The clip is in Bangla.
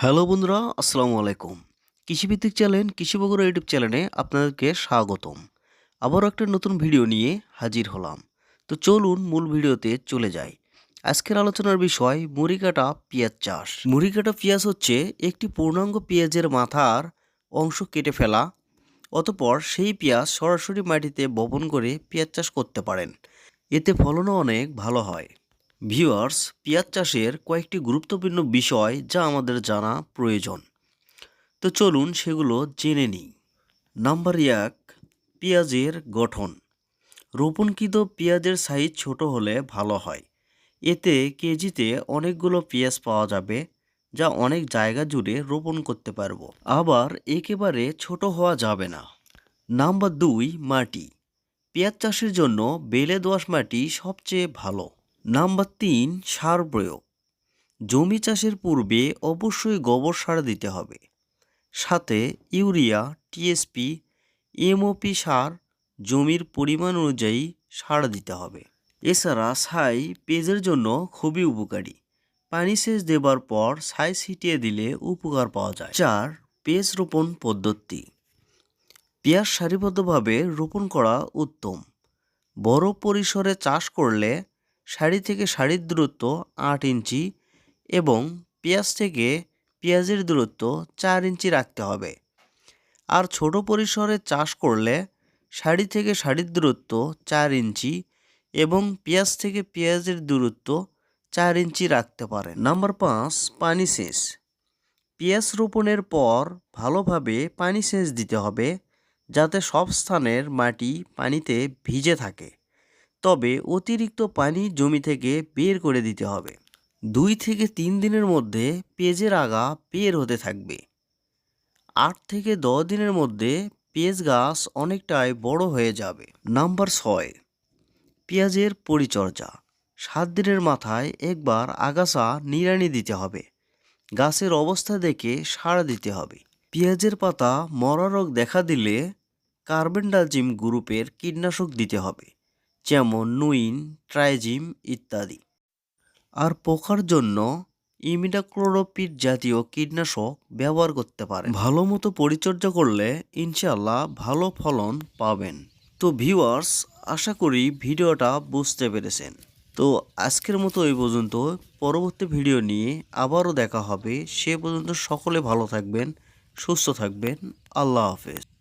হ্যালো বন্ধুরা, আসসালামু আলাইকুম। কৃষিভিত্তিক চ্যানেল, কৃষিবগুড়া ইউটিউব চ্যানেলে আপনাদেরকে স্বাগতম। আবারও একটা নতুন ভিডিও নিয়ে হাজির হলাম। তো চলুন মূল ভিডিওতে চলে যাই। আজকের আলোচনার বিষয়, মুড়িকাটা পেঁয়াজ চাষ। মুড়িকাটা পেঁয়াজ হচ্ছে একটি পূর্ণাঙ্গ পেঁয়াজের মাথার অংশ কেটে ফেলা, অতপর সেই পেঁয়াজ সরাসরি মাটিতে বপন করে পেঁয়াজ চাষ করতে পারেন। এতে ফলনও অনেক ভালো হয়। ভিউয়ার্স, পেঁয়াজ চাষের কয়েকটি গুরুত্বপূর্ণ বিষয় যা আমাদের জানা প্রয়োজন। তো চলুন সেগুলো জেনে নিই। নাম্বার এক, পেঁয়াজের গঠন। রোপণকৃত পেঁয়াজের সাইজ ছোট হলে ভালো হয়। এতে কেজিতে অনেকগুলো পেঁয়াজ পাওয়া যাবে, যা অনেক জায়গা জুড়ে রোপণ করতে পারব। আবার একেবারে ছোট হওয়া যাবে না। নাম্বার দুই, মাটি। পেঁয়াজ চাষের জন্য বেলে দোআঁশ মাটি সবচেয়ে ভালো। নাম্বার তিন, সার প্রয়োগ। জমি চাষের পূর্বে অবশ্যই গোবর সার দিতে হবে। সাথে ইউরিয়া, টিএসপি, এমওপি সার, জমির পরিমাণ অনুযায়ী সার দিতে হবে। এছাড়া ছাই পেজের জন্য খুবই উপকারী। পানি সেচ দেবার পর ছাই ছিটিয়ে দিলে উপকার পাওয়া যায়। চার পেজ রোপণ পদ্ধতি। পেঁয়াজ সারিবদ্ধভাবে রোপণ করা উত্তম। বড় পরিসরে চাষ করলে সারি থেকে শাড়ির দূরত্ব আট ইঞ্চি এবং পেঁয়াজ থেকে পেঁয়াজের দূরত্ব চার ইঞ্চি রাখতে হবে। আর ছোট পরিসরে চাষ করলে শাড়ি থেকে শাড়ির দূরত্ব চার ইঞ্চি এবং পেঁয়াজ থেকে পেঁয়াজের দূরত্ব চার ইঞ্চি রাখতে পারে নাম্বার পাঁচ, পানি সেচ। পেঁয়াজ রোপণের পর ভালোভাবে পানি সেচ দিতে হবে যাতে সব স্থানের মাটি পানিতে ভিজে থাকে। তবে অতিরিক্ত পানি জমি থেকে বের করে দিতে হবে। দুই থেকে তিন দিনের মধ্যে পেঁয়াজের আগা বের হতে থাকবে। আট থেকে দশ দিনের মধ্যে পেঁয়াজ গাছ অনেকটাই বড় হয়ে যাবে। নাম্বার ছয়, পেঁয়াজের পরিচর্যা। সাত দিনের মাথায় একবার আগাছা নিড়ানি দিতে হবে। গাছের অবস্থা দেখে সার দিতে হবে। পেঁয়াজের পাতা মরা রোগ দেখা দিলে কার্বেন্ডাজিম গ্রুপের কীটনাশক দিতে হবে। যেমন নুইন, ট্রাইজিম ইত্যাদি। আর পোকার জন্য ইমিডাক্লোরোপিড জাতীয় কীটনাশক ব্যবহার করতে পারেন। ভালো মতো পরিচর্যা করলে ইনশাল্লাহ ভালো ফলন পাবেন। তো ভিউয়ার্স, আশা করি ভিডিওটা বুঝতে পেরেছেন। তো আজকের মতো এই পর্যন্ত। পরবর্তী ভিডিও নিয়ে আবারও দেখা হবে। সে পর্যন্ত সকলে ভালো থাকবেন, সুস্থ থাকবেন। আল্লাহ হাফেজ।